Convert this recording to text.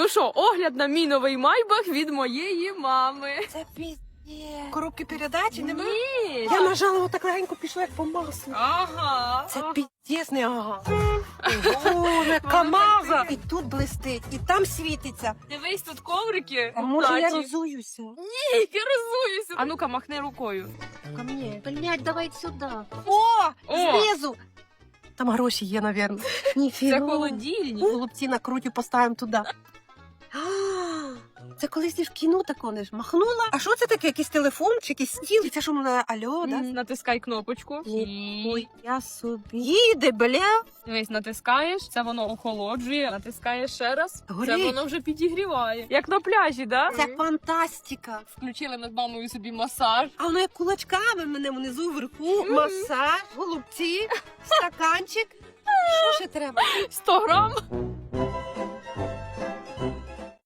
Ну що, огляд на мій новий майбах від моєї мами. Це пізде. Коробки передачі нема? Ні. Я нажала отак легенько пішло, як по маслу. Ага. Це ага. ага. Ого, як камаза. І тут блистить, і там світиться. Дивись, тут коврики. А може я розуюся? Ні, я розуюся. А ну-ка, махни рукою. Ко мне. Блять, давай сюда. О, О! знизу. Там гроші є, напевно. Ніфіга. Це холодильник. Голубці накрутю, поставимо туди. Це колись в кіно тако не ж махнула. А що це таке? Якийсь телефон чи якийсь стіл? Це що на альо, да? Натискай кнопочку. Ой, я собі. Їде, бля. Дивись, натискаєш, це воно охолоджує, натискаєш ще раз. Це воно вже підігріває. Як на пляжі, да? Це фантастика. Включили над мамою собі масаж. А воно як кулачками мене внизу вверху. Масаж, голубці, стаканчик. Що ще треба? 100 грам.